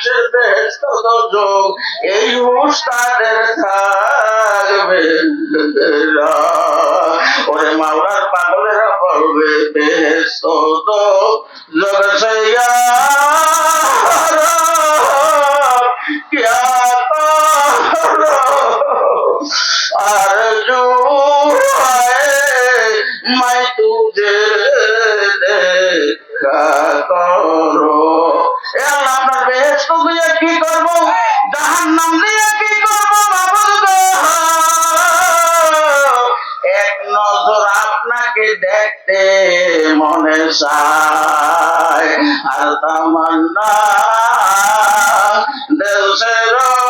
কিসের বেহেস্ত দোজক এই হুশ তাদের থাকবে। ওরে মাওলার পাগলেরা বলবে বেহেস্ত তো জগসইয়া क्या দেখতে মনে চায়। আর তামান্না दिल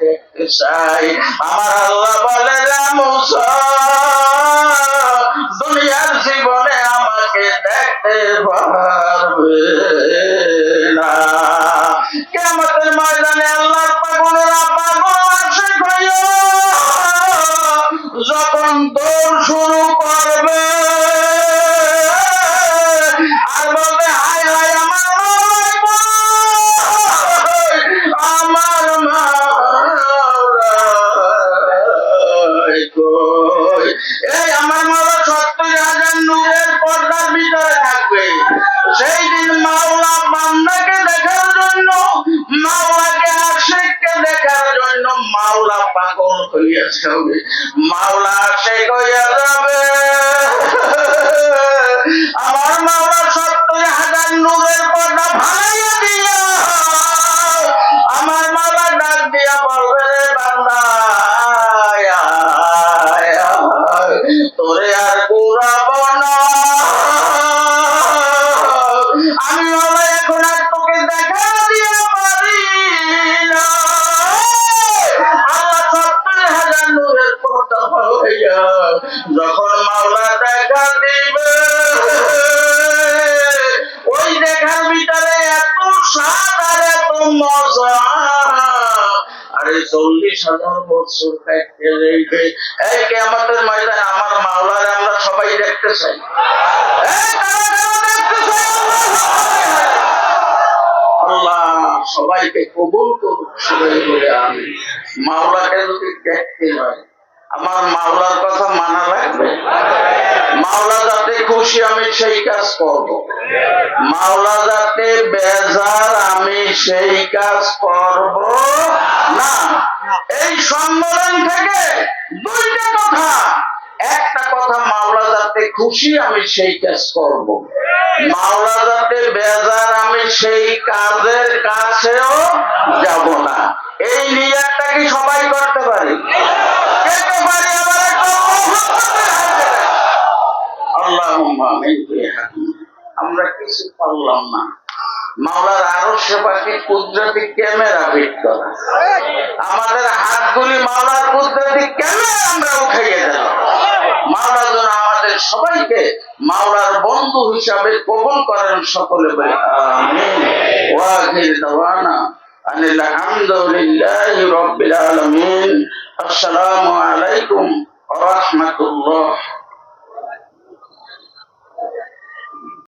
দেখতে চাই। আমার আল্লাহ বলে দুনিয়ার জীবনে আমাকে দেখতে পারবে। হবে মাওলা সে কইয়া যাবে। আমার মাওলা সত্তর হাজার নূরের পর্দা ভাড়াইয়া দিয়া আমার মাওলা ডাক দিয়া বলবে, রে বান্দা তোরে আর ঘুরাবো না। যখন মাওলা দেখা দিবে, ওই দেখার ভিতরে এত স্বাদ আর এত মজা। আরে চল্লিশ হাজার বছর ময়দানে আমার মাওলার আমরা সবাই দেখতে চাই। সবাইকে কবুল মাওলাকে যদি দেখতে হয় আমার মাওলার কথা মানা লাগবে? মাওলা যাতে খুশি, আমি সেই কাজ করব। মাওলা যাতে বেজার, আমি সেই কাজ করব। না, এই সম্মেলন থেকে দুইটা কথা। একটা কথা, মাওলা যাতে খুশি, আমি সেই কাজ করব। মাওলা যাতে বেজার, আমি সেই কাজের কাছেও যাব না। এই নিয়তটা কি সবাই করতে পারি করতে পারি আবার একটু আল্লাহুম্মা আমিন বিহাদিক। আমরা কিছু পারলাম না। মাওলার আরও সেবাকে ক্যামেরা করা। আমাদের হাতগুলি মাওলার ক্যামেরা আমরা উঠাইয়ে দিলাম মাওলা যেন আমাদের সবাইকে মাওলার বন্ধু হিসাবে কবুল করেন সকলে বলে, আমিন। ওয়াখির দাওয়ানা আনিল হামদুলিল্লাহি রাব্বিল আলামিন। রাহমাতুল্লাহ।